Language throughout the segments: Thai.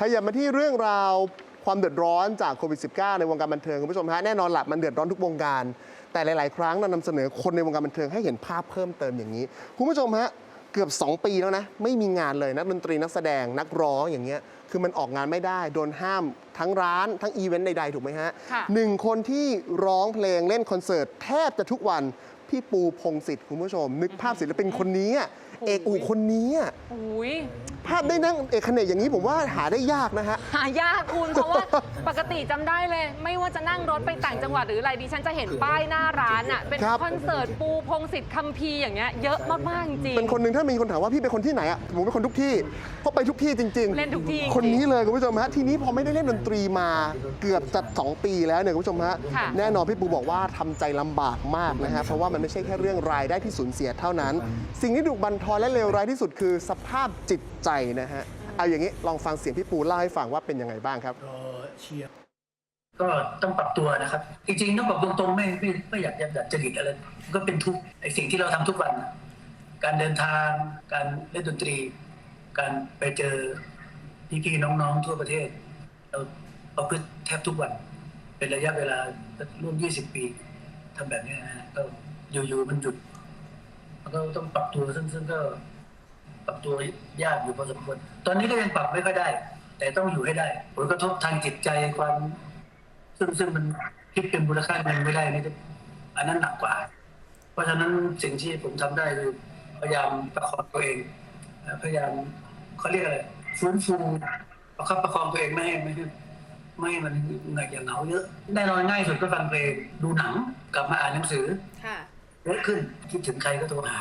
ขยับมาที่เรื่องราวความเดือดร้อนจากโควิด -19 ในวงการบันเทิงคุณผู้ชมฮะแน่นอนหลักมันเดือดร้อนทุกวงการ แต่หลาย ๆ ครั้งเรานำเสนอคนในวงการบันเทิงให้เห็นภาพเพิ่มเติมอย่างนี้ คุณผู้ชมฮะเกือบ 2 ปีแล้วนะ ไม่มีงานเลยนักดนตรีนักแสดงนักร้องอย่างเงี้ยคือมันออกงานไม่ได้ โดนห้ามทั้งร้านทั้งอีเวนต์ใด ๆ ถูกไหมฮะค่ะ หนึ่งคนที่ร้องเพลงเล่นคอนเสิร์ตแทบจะทุกวัน พี่ปูพงศิษฐ์คุณผู้ชม นึกภาพศิลปินคนนี้อะ เอกอูคนนี้อะอุ้ยภาพได้นั่งเอกเขนกอย่างนี้ผมว่าหาได้ยากนะฮะ หายากคุณ เพราะว่าปกติจำได้เลย ไม่ว่าจะนั่งรถไปต่างจังหวัดหรืออะไรดิฉันจะเห็นป้ายหน้าร้านอะเป็นครับ คอนเสิร์ตปูพงศิษฐ์คัมภีร์อย่างเงี้ยเยอะมากๆจริง เป็นคนหนึ่งถ้ามีคนถามว่าพี่เป็นคนที่ไหนอะผมเป็นคนทุกที่เพราะไปทุกที่จริงเล่นทุกที่คนนี้เลยคุณผู้ชมฮะทีนี้พอไม่ได้เล่นดนตรีมาเกือบจะสองปีแล้วเนี่ยคุณผู้ชมฮะค่ะ แน่นอนพี่ปูบอกว่าทำใจลำบากมากนะฮะเพราะว่ามันไม่ใช่แค่เรื่องรายได้ที่สูญเสียเท่านั้น สิ่งที่ดุบันทอนและเลวร้ายที่สุดคือสภาพจิตใจนะฮะ เอาอย่างนี้ลองฟังเสียงพี่ปูเล่าให้ฟังว่าเป็นยังไงบ้างครับเชียร์ก็ต้องปรับตัวนะครับ จริงๆต้องบอกตรงๆไม่ไม่ไม่อยากจะดัดจริตอะไรก็เป็นทุกไอสิ่งที่เราทำทุกวัน การเดินทาง การเล่นดนตรี การไปเจอพี่ๆน้องๆทั่วประเทศ เราประพฤติแทบทุกวัน เป็นระยะเวลาร่วม 20 ปีทำแบบนี้นะฮะก็อยู่ๆมันหยุด มันก็ต้องปรับตัวซึ่งซึ่งก็ปรับตัวยากอยู่พอสมควรตอนนี้ก็ยังปรับไม่ค่อยได้ แต่ต้องอยู่ให้ได้ผลกระทบทางจิตใจความ ซึ่งซึ่งมันคิดเป็นมูลค่าเงินไม่ได้นี่อันนั้นหนักกว่า เพราะฉะนั้นสิ่งที่ผมทำได้คือพยายามประคองตัวเองพยายามเขาเรียกอะไรฟื้นฟูประคับประคองตัวเองไม่ให้ไม่ให้ไม่ให้มันเหนื่อยอย่างเหงาเยอะแน่นอนง่ายสุดก็ฟังเพลงดูหนังกลับมาอ่านหนังสือค่ะ เยอะขึ้น คิดถึงใครก็โทรหา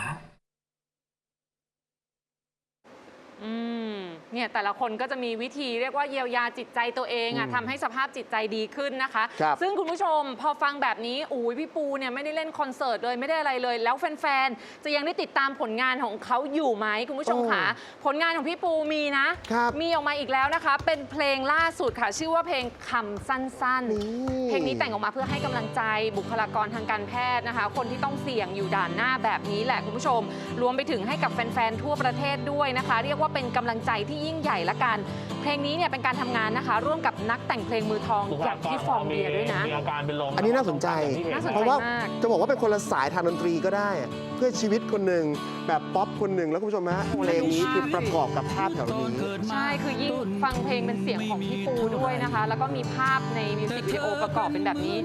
อืม เนี่ยแต่ละคนก็จะมีวิธีเรียกว่าเยียวยาจิตใจตัวเองอะอืมทำให้สภาพจิตใจดีขึ้นนะคะ ครับ ซึ่งคุณผู้ชมพอฟังแบบนี้อุ้ยพี่ปูเนี่ยไม่ได้เล่นคอนเสิร์ตเลยไม่ได้อะไรเลย แล้วแฟนๆจะยังได้ติดตามผลงานของเขาอยู่ไหมคุณผู้ชมคะผลงานของพี่ปูมีนะ ครับมีออกมาอีกแล้วนะคะ เป็นเพลงล่าสุดค่ะ ชื่อว่าเพลงคำสั้นนี่ ๆ เพลงนี้แต่งออกมาเพื่อให้กำลังใจบุคลากรทางการแพทย์นะคะ คนที่ต้องเสี่ยงอยู่ด่านหน้าแบบนี้แหละคุณผู้ชม รวมไปถึงให้กับแฟน ๆ ทั่วประเทศด้วยนะคะ เรียกว่าเป็นกำลังใจที่ยิ่งใหญ่ละกัน เพลงนี้เนี่ยเป็นการทำงานนะคะ ร่วมกับนักแต่งเพลงมือทองบุคอลาย่างกรพี่ฟองเบียร์ด้วยนะ มีอาการเป็นลมอันนี้น่าสนใจ น่าสนใจเพราะว่าาก จะบอกว่าเป็นคนละสายทางดนตรีก็ได้อะเพื่อชีวิตคนหนึ่งแบบป๊อปคนหนึ่งแล้วคุณผู้ชมฮะเพลงนี้คือประกอบกับภาพแถวนี้ใช่ คือยิ่งฟังเพลงเป็นเสียงของพี่ปูด้วยนะคะ แล้วก็มีภาพในมิวสิกวิดีโอประกอบเป็นแบบนี้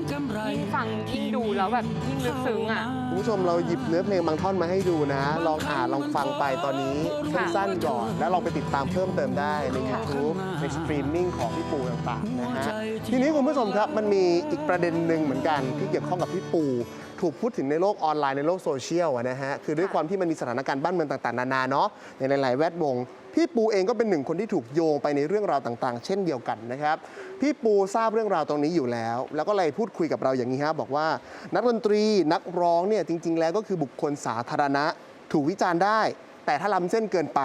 ยิ่งฟังยิ่งดูแล้วแบบยิ่งลึกซึ้งอะคุณ ผู้ชมเราหยิบเนื้อเพลงบางท่อนมาให้ดูนะ ลองอ่านลองฟังไปตอนนี้ค่ะสั้นๆก่อน แล้วลองไปติดตามเพิ่มเติมได้ในค่ะ YouTube ในสตรีมมิ่งของพี่ปูต่างๆนะฮะทีนี้คุณผู้ชมครับมันมีอีกประเด็นหนึ่งเหมือนกันที่เกี่ยวข้องกับพี่ปู ถูกพูดถึงในโลกออนไลน์ในโลกโซเชียลอะนะฮะคือด้วยความที่มันมีสถานการณ์บ้านเมืองต่างๆนานาเนาะในหลายๆแวดวงพี่ปูเองก็เป็นหนึ่งคนที่ถูกโยงไปในเรื่องราวต่างๆ เช่นเดียวกันนะครับ พี่ปูทราบเรื่องราวตรงนี้อยู่แล้ว แล้วก็เลยพูดคุยกับเราอย่างนี้ครับบอกว่า นักดนตรีนักร้องเนี่ยจริง ๆ แล้วก็คือบุคคลสาธารณะ ถูกวิจารณ์ได้ แต่ถ้าล้ำเส้นเกินไป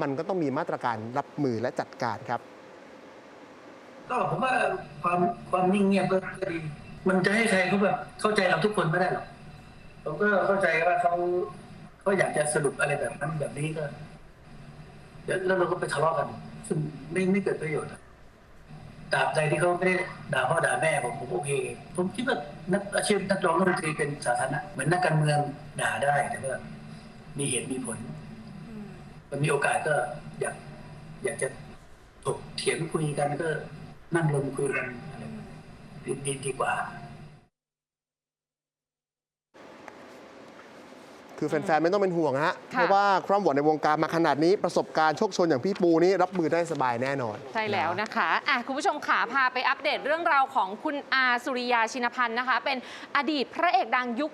มันก็ต้องมีมาตรการรับมือและจัดการครับ ก็ผมว่าความความนิ่งเงียบก็ก็ดีมันจะให้ใครเขาแบบเข้าใจเราทุกคนไม่ได้หรอกผมก็เข้าใจว่าเขาเขาอยากจะสรุปอะไรแบบนั้นแบบนี้ก็เดี๋ยวแล้วเราก็ไปทะเลาะกันซึ่งไม่ไม่เกิดประโยชน์อะตราบใดที่เขาไม่ได้ด่าพ่อด่าแม่ผมผมโอเค ผมคิดว่านักอาชีพนักร้องนักดนตรีเป็นสาธารณะเหมือนนักการเมืองด่าได้แต่ว่ามีเหตุมีผล มันมีโอกาสก็อยากอยากจะถกเถียงคุยกันก็ นั่งลงคุยกันอะไรดีดีดีกว่า คือแฟนๆ ไม่ต้องเป็นห่วงฮะค่ะเพราะว่าความหวังในวงการมาขนาดนี้ประสบการณ์โชคโชนอย่างพี่ปูนี่รับมือได้สบายแน่นอน ใช่แล้วนะคะอะคุณผู้ชมขาพาไปอัปเดตเรื่องราวของคุณอาสุริยาชินพันธ์นะคะ เป็นอดีตพระเอกดังยุค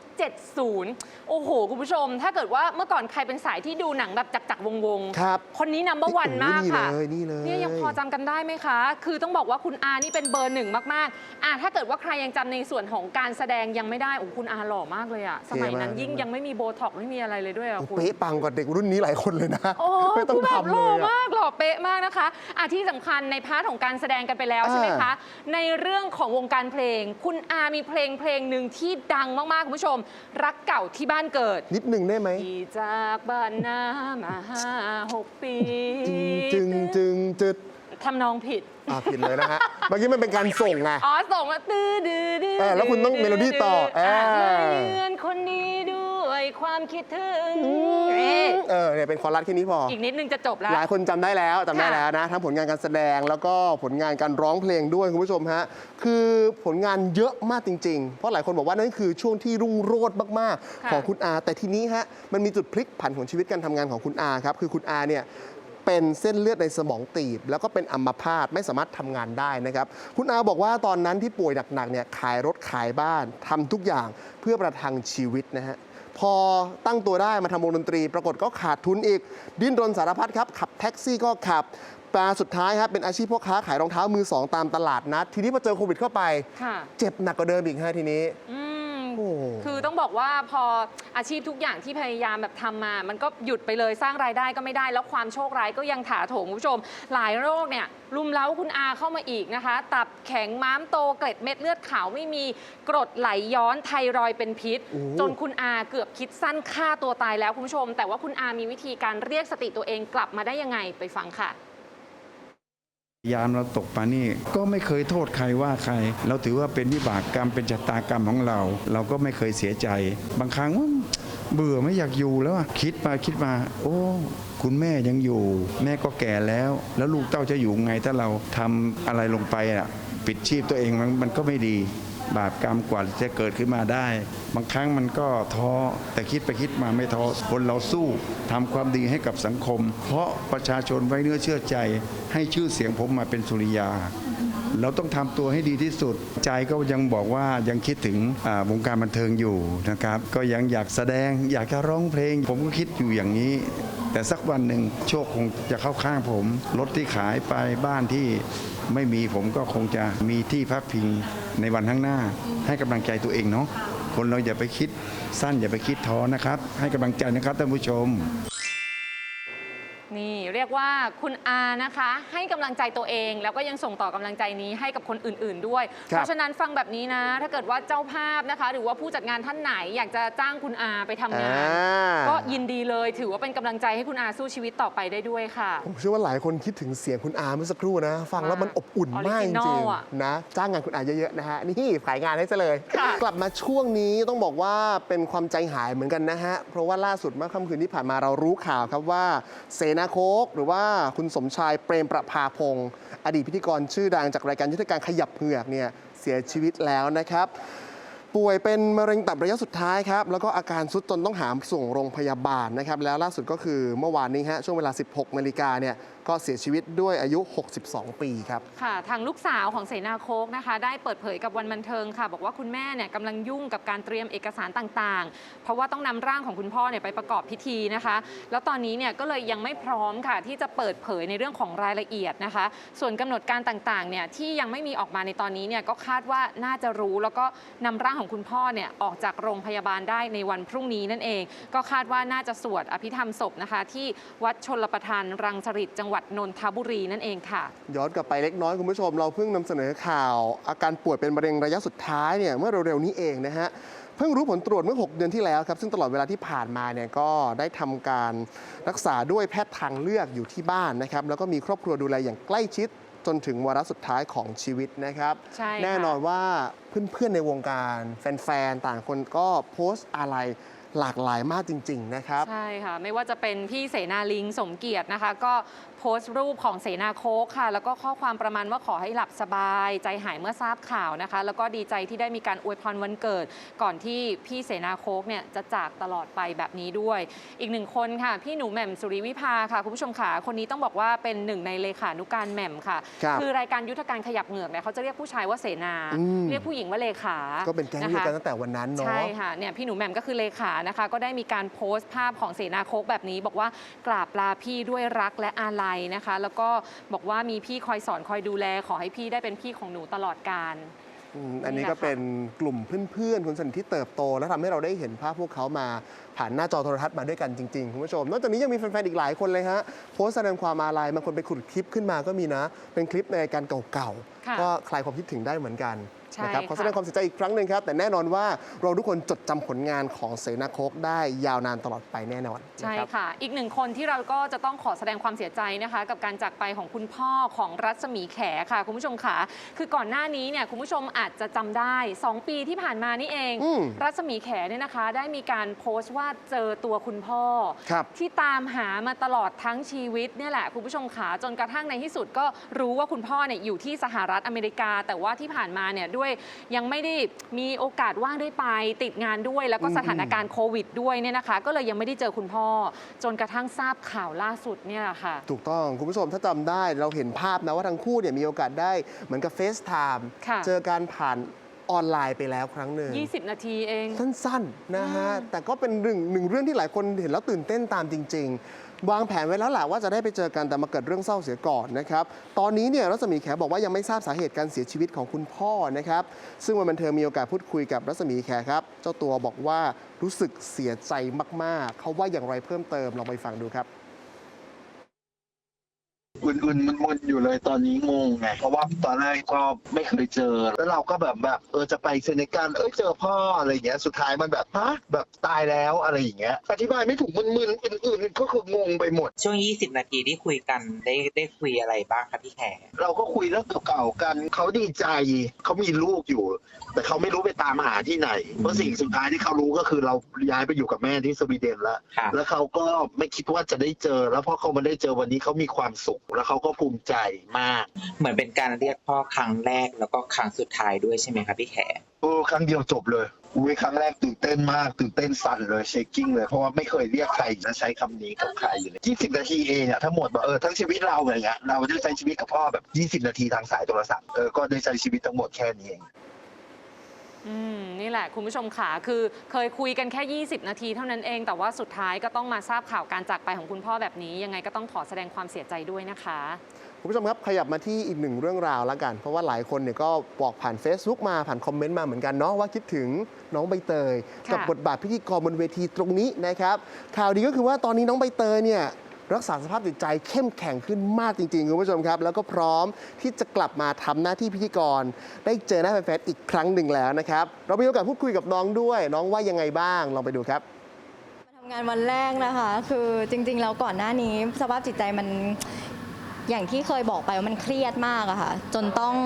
70 โอ้โห คุณผู้ชม ถ้าเกิดว่าเมื่อก่อนใครเป็นสายที่ดูหนังแบบจักๆวงๆครับคนนี้นัมเบอร์วันโอ้โหมากค่ะนี่เลยนี่เลยเนี่ยยังพอจำกันได้ไหมคะ คือต้องบอกว่าคุณอานี่เป็นเบอร์หนึ่งมากๆอะถ้าเกิดว่าใครยังจำในส่วนของการแสดงยังไม่ได้โอ้คุณอาหล่อมากเลยอะสมัยนั้นยิ่งยังไม่มีโบท็อกซ์ไม่มีอะไรเลยด้วยอะคุณ เป๊ะปังกว่าเด็กรุ่นนี้หลายคนเลยนะ โอ้ไม่ต้องคือแบบทำหเลล่อยอะมากหล่อเป๊ะมากนะคะอะที่สำคัญในพาร์ทของการแสดงกันไปแล้วอ่าใช่ไหมคะ ในเรื่องของวงการเพลง คุณอามีเพลงเพลงหนึ่งที่ดังมากๆ คุณผู้ชม รักเก่าที่บ้านเกิด นิดหนึ่งได้ไหมที่จากบ้านนามาห้าหกปีจึงจึงจึงจึดทำนองผิด อ่าผิดเลยนะฮะ เมื่อกี้มันเป็นการส่งไง อ๋อ ส่งมาตื้อดื้อดื้อเออแล้วคุณต้องเมโลดี้ต่อเออมาเยือนคนนี้ด้ว ยความคิดถึงเอ๊ะเออเนี่ยเป็นคอรัสแค่นี้พออีกนิดนึงจะจบแล้ว หลายคนจำได้แล้วจำได้ค่ะ แล้วนะทั้งผลงานการแสดงแล้วก็ผลงานการร้องเพลงด้วยคุณผู้ชมฮะคือผลงานเยอะมากจริง ๆ เพราะหลายคนบอกว่านั่นคือช่วงที่รุ่งโรจน์มากค่ะๆของคุณอาแต่ทีนี้ฮะมันมีจุดพลิกผันของชีวิตการทำงานของคุณอาครับคือคุณอาเนี่ยเป็นเส้นเลือดในสมองตีบ แล้วก็เป็นอัมพาตไม่สามารถทำงานได้นะครับคุณอาบอกว่าตอนนั้นที่ป่วยหนักๆเนี่ยขายรถขายบ้านทำทุกอย่างเพื่อประทังชีวิตนะฮะ พอตั้งตัวได้มาทำวงดนตรี ปรากฏก็ขาดทุนอีก ดิ้นรนสารพัดครับ ขับแท็กซี่ก็ขับปลาสุดท้ายครับเป็นอาชีพพ่อค้าขายรองเท้ามือสองตามตลาดนัด ทีนี้พอเจอโควิดเข้าไปค่ะเจ็บหนักกว่าเดิมอีกฮะทีนี้ อืม โอ้ คือต้องบอกว่าพออาชีพทุกอย่างที่พยายามแบบทำมา มันก็หยุดไปเลยสร้างรายได้ก็ไม่ได้ แล้วความโชคร้ายก็ยังถาโถมคุณผู้ชม หลายโรคเนี่ยรุมเล้าคุณอาเข้ามาอีกนะคะ ตับแข็งม้ามโตเกล็ดเม็ดเลือดขาวไม่มีกรดไหลย้อนไทรอยด์เป็นพิษ โอ้ จนคุณอาเกือบคิดสั้นฆ่าตัวตายแล้วคุณผู้ชม แต่ว่าคุณอามีวิธีการเรียกสติตัวเองกลับมาได้ยังไงไปฟังค่ะ ยามเราตกมานี่ก็ไม่เคยโทษใครว่าใคร เราถือว่าเป็นวิบากกรรมเป็นชะตากรรมของเรา เราก็ไม่เคยเสียใจ บางครั้งว่าเบื่อไม่อยากอยู่แล้วอะคิดมาคิดมา โอ้คุณแม่ยังอยู่ แม่ก็แก่แล้ว แล้วลูกเต้าจะอยู่ไงถ้าเราทำอะไรลงไปอะปิดชีพตัวเองมันก็ไม่ดี บาปกรรมกว่าจะเกิดขึ้นมาได้ บางครั้งมันก็ท้อแต่คิดไปคิดมาไม่ท้อคนเราสู้ทำความดีให้กับสังคม เพราะประชาชนไว้เนื้อเชื่อใจ ให้ชื่อเสียงผมมาเป็นสุริยาเราต้องทำตัวให้ดีที่สุด ใจก็ยังบอกว่ายังคิดถึงวงการบันเทิงอยู่นะครับ ก็ยังอยากแสดงอยากจะร้องเพลง ผมก็คิดอยู่อย่างนี้ แต่สักวันหนึ่งโชคคงจะเข้าข้างผม รถที่ขายไปบ้านที่ไม่มีผมก็คงจะมีที่พักพิง ในวันข้างหน้า ให้กำลังใจตัวเองเนาะคนเราอย่าไปคิดสั้นอย่าไปคิดท้อนะครับ ให้กำลังใจนะครับท่านผู้ชม นี่เรียกว่าคุณอานะคะ ให้กำลังใจตัวเอง แล้วก็ยังส่งต่อกำลังใจนี้ให้กับคนอื่น ๆ ด้วยครับเพราะฉะนั้นฟังแบบนี้นะ ถ้าเกิดว่าเจ้าภาพนะคะ หรือว่าผู้จัดงานท่านไหนอยากจะจ้างคุณอาไปทำงาน อ่า ก็ยินดีเลยถือว่าเป็นกำลังใจให้คุณอาสู้ชีวิตต่อไปได้ด้วยค่ะ ผมเชื่อว่าหลายคนคิดถึงเสียงคุณอาเมื่อสักครู่นะ ฟังแล้วมันอบอุ่นมากจ Original ริงอะๆนะ จ้างงานคุณอาเยอะๆนะฮะ นี่ขายงานให้ซะเลย ค่ะ กลับมาช่วงนี้ต้องบอกว่าเป็นความใจหายเหมือนกันนะฮะ เพราะว่าล่าสุดเมื่อค่ำคืนที่ผ่านมาเรารู้ข่าวครับว่า เสนาาโคก หรือว่าคุณสมชายเปรมประภาพงศ์อดีตพิธีกรชื่อดังจากรายการยุทธการขยับเหือกเนี่ยเสียชีวิตแล้วนะครับ ป่วยเป็นมะเร็งตับระยะสุดท้ายครับ แล้วก็อาการซุดจนต้องหามส่งโรงพยาบาลนะครับ แล้วล่าสุดก็คือเมื่อวานนี้ฮะช่วงเวลา 16นาฬิกาเนี่ยก็เสียชีวิตด้วยอายุ 62 ปีครับ ค่ะ ทางลูกสาวของเสนาโคกนะคะ ได้เปิดเผยกับวันบันเทิงค่ะ บอกว่าคุณแม่เนี่ยกำลังยุ่งกับการเตรียมเอกสารต่างๆ เพราะว่าต้องนำร่างของคุณพ่อเนี่ยไปประกอบพิธีนะคะ แล้วตอนนี้เนี่ยก็เลยยังไม่พร้อมค่ะ ที่จะเปิดเผยในเรื่องของรายละเอียดนะคะ ส่วนกำหนดการต่างๆ เนี่ยที่ยังไม่มีออกมาในตอนนี้เนี่ยก็คาดว่าน่าจะรู้แล้วก็นำร่างของคุณพ่อเนี่ยออกจากโรงพยาบาลได้ในวันพรุ่งนี้นั่นเอง ก็คาดว่าน่าจะสวดอภิธรรมศพนะคะ ที่วัดชนลประทานรังสฤษจังหวัดนนทบุรีนั่นเองค่ะ ย้อนกลับไปเล็กน้อยคุณผู้ชม เราเพิ่งนำเสนอข่าว อาการป่วยเป็นมะเร็งระยะสุดท้ายเนี่ยเมื่อเร็วๆนี้เองนะฮะเพิ่งรู้ผลตรวจเมื่อ 6 เดือนที่แล้วครับ ซึ่งตลอดเวลาที่ผ่านมาเนี่ยก็ได้ทำการรักษาด้วยแพทย์ทางเลือกอยู่ที่บ้านนะครับ แล้วก็มีครอบครัวดูแลอย่างใกล้ชิดจนถึงวาระสุดท้ายของชีวิตนะครับใช่ค่ะแน่นอนว่าเพื่อนๆในวงการแฟนๆต่างคนก็โพสต์อะไรหลากหลายมากจริง ๆ นะครับ ใช่ค่ะ ไม่ว่าจะเป็นพี่เสนาลิงสมเกียรตินะคะ ก็ โพสต์รูปของเสนาโคกค่ะ แล้วก็ข้อความประมาณว่าขอให้หลับสบาย ใจหายเมื่อทราบข่าวนะคะ แล้วก็ดีใจที่ได้มีการอวยพรวันเกิด ก่อนที่พี่เสนาโคกเนี่ยจะจากตลอดไปแบบนี้ด้วย อีกหนึ่งคนค่ะ พี่หนูแหม่มสุริวิภาค่ะ คุณผู้ชมค่ะคนนี้ต้องบอกว่าเป็นหนึ่งในเลขานุการแหม่มค่ะครับอรายการยุทธการขยับเหงือกเนี่ยเขาจะเรียกผู้ชายว่าเสนาอืมเรียกผู้หญิงว่าเลขา ก็เป็นแก๊งเดียวกันตั้งแต่วันนั้นเนาะใช่ค่ะเนี่ยพี่หนูแหม่มก็คือเลขานะคะ ก็ได้มีการโพสต์ภาพของเสนาโคกแบบนี้ บอกว่ากราบลาพี่ด้วยรักและอาลัยนะคะ แล้วก็บอกว่ามีพี่คอยสอนคอยดูแล ขอให้พี่ได้เป็นพี่ของหนูตลอดกาล อืมอันนี้นี่แหละก็เป็นกลุ่มเพื่อนๆคนสนิทที่เติบโต และทำให้เราได้เห็นภาพพวกเขามาผ่านหน้าจอโทรทัศน์มาด้วยกันจริงๆคุณผู้ชม นอกจากนี้ยังมีแฟนๆอีกหลายคนเลยฮะโพสต์แสดงความอาลัยบางคนไปขุดคลิปขึ้นมาก็มีนะ เป็นคลิปในรายการเก่าค่ะๆก็คลายความคิดถึงได้เหมือนกันใช่นะครับขอค่ะแสดงความเสียใจอีกครั้งหนึ่งครับ แต่แน่นอนว่าเราทุกคนจดจำผลงานของเสนาโคกได้ยาวนานตลอดไปแน่นอนใช่นะครับค่ะ อีกหนึ่งคนที่เราก็จะต้องขอแสดงความเสียใจนะคะ กับการจากไปของคุณพ่อของรัศมีแขค่ะ คุณผู้ชมค่ะ คือก่อนหน้านี้เนี่ยคุณผู้ชมอาจจะจำได้ 2 ปีที่ผ่านมานี่เองอืมรัศมีแขเนี่ยนะคะ ได้มีการโพสต์ว่าเจอตัวคุณพ่อ ครับที่ตามหามาตลอดทั้งชีวิตเนี่ยแหละคุณผู้ชมขาจนกระทั่งในที่สุดก็รู้ว่าคุณพ่อเนี่ยอยู่ที่สหรัฐอเมริกา แต่ว่าที่ผ่านมาเนี่ยด้วยยังไม่ได้มีโอกาสว่างได้ไป ติดงานด้วย แล้วก็อืมสถานการณ์โควิดด้วยเนี่ยนะคะ ก็เลยยังไม่ได้เจอคุณพ่อ จนกระทั่งทราบข่าวล่าสุดเนี่ยแหละค่ะ ถูกต้องคุณผู้ชมถ้าจำได้เราเห็นภาพนะว่าทั้งคู่เนี่ยมีโอกาสได้เหมือนกับเฟซไทม์ค่ะ เจอการผ่าน ออนไลน์ไปแล้วครั้งหนึ่ง 20 นาทีเอง สั้นๆนะฮะอืมแต่ก็เป็นหนึ่งหนึ่งเรื่องที่หลายคนเห็นแล้วตื่นเต้นตามจริง ๆ วางแผนไว้แล้วแหละว่าจะได้ไปเจอกันแต่มาเกิดเรื่องเศร้าเสียก่อนนะครับ ตอนนี้เนี่ยรัศมีแขบอกว่ายังไม่ทราบสาเหตุการเสียชีวิตของคุณพ่อนะครับ ซึ่งวันบันเทิงมีโอกาสพูดคุยกับรัศมีแขครับ เจ้าตัวบอกว่ารู้สึกเสียใจมากๆ เขาว่าอย่างไรเพิ่มเติมลองไปฟังดูครับ อุ่นๆมึนๆอยู่เลยตอนนี้งงไงเพราะว่าตอนแรกก็ไม่เคยเจอ แล้วเราก็แบบแบบเออจะไปเซเนกัลเอ้ยเจอพ่ออะไรอย่างเงี้ยสุดท้ายมันแบบฮะแบบตายแล้วอะไรอย่างเงี้ยอธิบายไม่ถูกมึนๆอื่นๆก็คืองงไปหมด ช่วง 20 นาทีที่คุยกันได้ได้คุยอะไรบ้างคะพี่แขกเราก็คุยเรื่องเก่าๆกันเขาดีใจเขามีลูกอยู่ แต่เขาไม่รู้ไปตามหาที่ไหนเพราะสิ่งสุดท้ายที่เขารู้ก็คือเราย้ายไปอยู่กับแม่ที่สวีเดนแล้วค่ะแล้วเขาก็ไม่คิดว่าจะได้เจอ แล้วพอเขามาได้เจอวันนี้เขามีความสุขแล้วเขาก็ภูมิใจมาก เหมือนเป็นการเรียกพ่อครั้งแรกแล้วก็ครั้งสุดท้ายด้วยใช่ไหมคะพี่แขกโอ้ครั้งเดียวจบเลยอุ้ยครั้งแรกตื่นเต้นมากตื่นเต้นสั่นเลยเชคกิ้งเลยเพราะว่าไม่เคยเรียกใครและใช้คำนี้กับใครอยู่เลย20 นาทีเองอะทั้งหมดแบบเออทั้งชีวิตเราอย่างเงี้ยเราได้ใช้ชีวิตกับพ่อแบบ 20 นาทีทางสายโทรศัพท์เออก็ได้ใช้ชีวิตทั้งหมดแค่นี้เอง อืมนี่แหละคุณผู้ชมค่ะคือเคยคุยกันแค่ 20 นาทีเท่านั้นเอง แต่ว่าสุดท้ายก็ต้องมาทราบข่าวการจากไปของคุณพ่อแบบนี้ ยังไงก็ต้องขอแสดงความเสียใจด้วยนะคะ คุณผู้ชมครับขยับมาที่อีกหนึ่งเรื่องราวแล้วกัน เพราะว่าหลายคนเนี่ยก็บอกผ่าน Facebook มาผ่านคอมเมนต์มาเหมือนกันเนาะว่าคิดถึงน้องใบเตย ค่ะ กับบทบาทพิธีกรบนเวทีตรงนี้นะครับข่าวดีก็คือว่าตอนนี้น้องใบเตยเนี่ย รักษาสภาพจิตใจเข้มแข็งขึ้นมากจริงๆคุณผู้ชมครับ แล้วก็พร้อมที่จะกลับมาทำหน้าที่พิธีกร ได้เจอหน้าแฟนๆอีกครั้งหนึ่งแล้วนะครับเรามีโอกาสพูดคุยกับน้องด้วย น้องว่ายังไงบ้างลองไปดูครับทำงานวันแรกนะคะ คือจริงๆแล้วก่อนหน้านี้สภาพจิตใจมันอย่างที่เคยบอกไปว่ามันเครียดมากอะค่ะ จนต้อง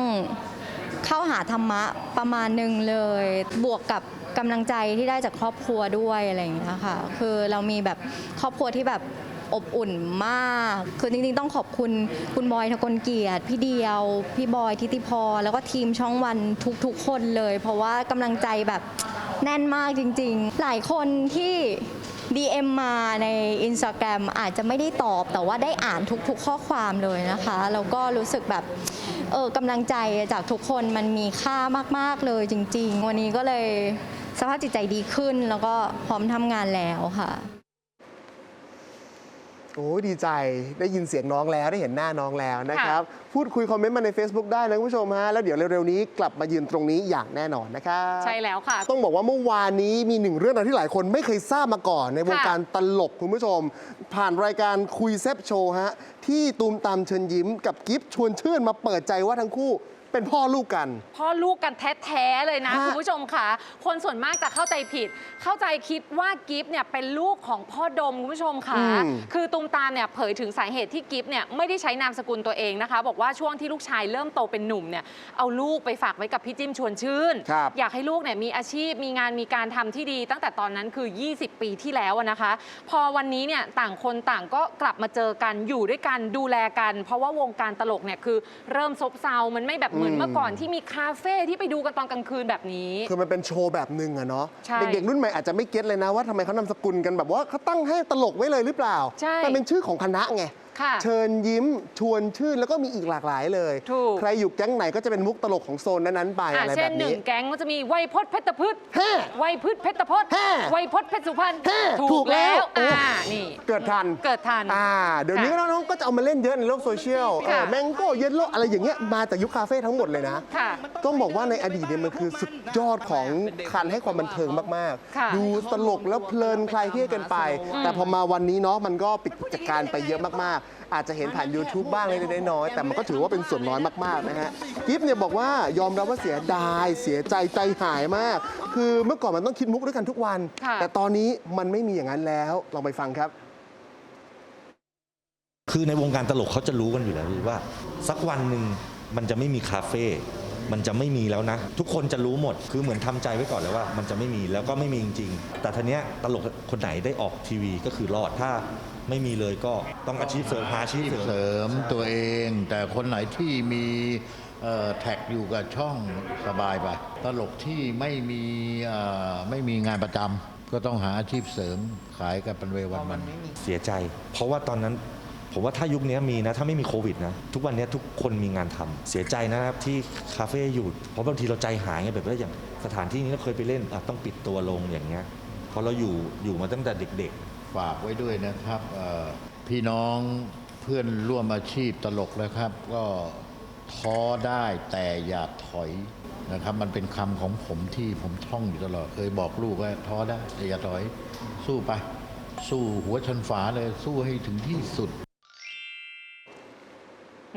เข้าหาธรรมะประมาณหนึ่งเลย บวกกับกำลังใจที่ได้จากครอบครัวด้วยอะไรอย่างเงี้ยค่ะ คือเรามีแบบครอบครัวที่แบบ อบอุ่นมาก คือจริงๆ ต้องขอบคุณคุณบอยทกลเกียรติ พี่เดียว พี่บอยทิติพรแล้วก็ทีมช่องวันทุกๆ คนเลย เพราะว่ากำลังใจแบบแน่นมากจริงๆ หลายคนที่ DM มาใน Instagram อาจจะไม่ได้ตอบแต่ว่าได้อ่านทุกๆ ข้อความเลยนะคะ แล้วก็รู้สึกแบบเออกำลังใจจากทุกคนมันมีค่ามากๆเลยจริง ๆ วันนี้ก็เลยสภาพจิตใจดีขึ้นแล้วก็พร้อมทำงานแล้วค่ะ โอ้ยดีใจได้ยินเสียงน้องแล้วได้เห็นหน้าน้องแล้วนะครับ พูดคุยคอมเมนต์มาใน Facebook ได้นะคุณผู้ชมฮะแล้วเดี๋ยวเร็วๆนี้กลับมายืนตรงนี้อย่างแน่นอนนะครับใช่แล้วค่ะ ต้องบอกว่าเมื่อวานนี้มีหนึ่งเรื่องราวที่หลายคนไม่เคยทราบมาก่อน ในวงการตลกคุณผู้ชม ผ่านรายการคุยแซบโชว์ฮะที่ตูมตามเชิญยิ้มกับกิฟชวนชื่นมาเปิดใจว่าทั้งคู่ เป็นพ่อลูกกัน พ่อลูกกันแท้ๆเลยนะฮะ คุณผู้ชมค่ะ คนส่วนมากจะเข้าใจผิด เข้าใจคิดว่ากิฟเนี่ยเป็นลูกของพ่อดมคุณผู้ชมค่ะ อืมคือตุมตามเนี่ยเผยถึงสาเหตุที่กิฟเนี่ยไม่ได้ใช้นามสกุลตัวเองนะคะ บอกว่าช่วงที่ลูกชายเริ่มโตเป็นหนุ่มเนี่ยเอาลูกไปฝากไว้กับพี่จิ้มชวนชื่น ครับ อยากให้ลูกเนี่ยมีอาชีพมีงานมีการทำที่ดี ตั้งแต่ตอนนั้นคือ 20 ปีที่แล้วอะนะคะ พอวันนี้เนี่ยต่างคนต่างก็กลับมาเจอกันอยู่ด้วยกันดูแลกัน เพราะว่าวงการตลกเนี่ยคือเริ่มซบเซา มันไม่แบบเหมือนอืมเมื่อก่อนที่มีคาเฟ่ที่ไปดูกันตอนกลางคืนแบบนี้ คือมันเป็นโชว์แบบหนึ่งอะเนาะใช่เด็กๆรุ่นใหม่อาจจะไม่เก็ตเลยนะว่าทำไมเขานำสกุลกันแบบว่าเขาตั้งให้ตลกไว้เลยหรือเปล่าใช่ มันเป็นชื่อของคณะไง ค่ะเชิญยิ้มชวนชื่นแล้วก็มีอีกหลากหลายเลย ถูก ใครอยู่แก๊งไหนก็จะเป็นมุกตลกของโซนนั้นๆไปอะอะไรเช่แบนบหนึ่นี้งแก๊งก็จะมีไวยพจน์เพชรพืชแฮ่ไวยพืชเพชรพจน์แฮ่ไวยพจน์เพชรสุพรรณแฮ่ถูถูกกแล้แล้ววเอออ่อ่านี่เกิดทัน เกิดทัน อ่า เดี๋ยวนี้ค่ะน้องๆ ก็จะเอามาเล่นเยอะในโลกโซเชียลค่ะ แมงโก้เยลโลอะไรอย่างเงี้ย มาจากยุคคาเฟ่ทั้งหมดเลยนะ ค่ะ ต้องบอกว่าในอดีตเนี่ยมันคือสุดยอดของการให้ความบันเทิงมากค่ะ ๆ ดูตลกแล้วเพลินคลายเครียดกันไป แต่พอมาวันนี้เนาะมันก็ปิดกิจการไปเยอะมากๆ อาจจะเห็นผ่าน YouTube บ้างเล็กๆน้อยๆแต่มันก็ถือว่าเป็นส่วนน้อยมากๆนะฮะกิฟเนี่ยบอกว่ายอมรับว่าเสียดายเสียใจใจหายมาก คือเมื่อก่อนมันต้องคิดมุกด้วยกันทุกวัน ค่ะ แต่ตอนนี้มันไม่มีอย่างนั้นแล้วลองไปฟังครับ คือในวงการตลกเขาจะรู้กันอยู่แล้วว่า สักวันหนึ่งมันจะไม่มีคาเฟ่ มันจะไม่มีแล้วนะ ทุกคนจะรู้หมดคือเหมือนทำใจไว้ก่อนแล้วว่า มันจะไม่มีแล้วก็ไม่มีจริงๆ แต่ทีเนี้ยตลกคนไหนได้ออกทีวีก็คือรอดถ้าไม่มีเลยก็ต้องอาชีพเสริมหาอาชีพเสริมเสริมตัวเอง แต่คนไหนที่มีเอ่อแท็กอยู่กับช่องสบายไปตลกที่ไม่มีเอ่อไม่มีงานประจำก็ต้องหาอาชีพเสริมขายกันเป็นเววันมันเสียใจ เพราะว่าตอนนั้น ผมว่าถ้ายุคนี้มีนะ ถ้าไม่มีโควิดนะ ทุกวันนี้ทุกคนมีงานทำเสียใจนะครับ ที่คาเฟ่หยุดเพราะบางทีเราใจหายไงแบบว่าอย่างสถานที่นี้เราเคยไปเล่นต้องปิดตัวลงอย่างเงี้ยเพราะเราอยู่อยู่มาตั้งแต่เด็ก ๆ ฝากไว้ด้วยนะครับพี่น้องเพื่อนร่วมอาชีพตลกนะครับ ก็ท้อได้แต่อย่าถอยนะครับ มันเป็นคำของผมที่ผมท่องอยู่ตลอดเคยบอกลูกว่าท้อได้แต่อย่าถอย สู้ไป สู้หัวชนฝาเลยสู้ให้ถึงที่สุด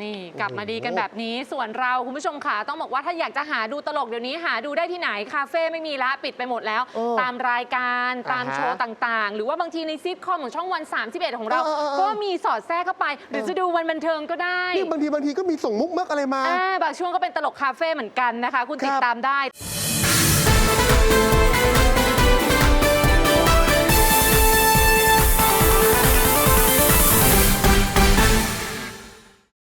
นี่กลับมาดีกันแบบนี้ส่วนเราคุณผู้ชมค่ะต้องบอกว่าถ้าอยากจะหาดูตลกเดี๋ยวนี้หาดูได้ที่ไหนคาเฟ่ไม่มีละปิดไปหมดแล้ว โอ้ตามรายการตามอ่าฮะโชว์ต่างๆ หรือว่าบางทีในซิทคอมของช่องวัน 31 ของเรา เออเออเออ ก็มีสอดแทรกเข้าไป หรือจะดูวันบันเทิงก็ได้นี่บางทีบางทีก็มีส่งมุกมักอะไรมา อ่าบางช่วงก็เป็นตลกคาเฟ่เหมือนกันนะคะ คุณติดครับ ตามได้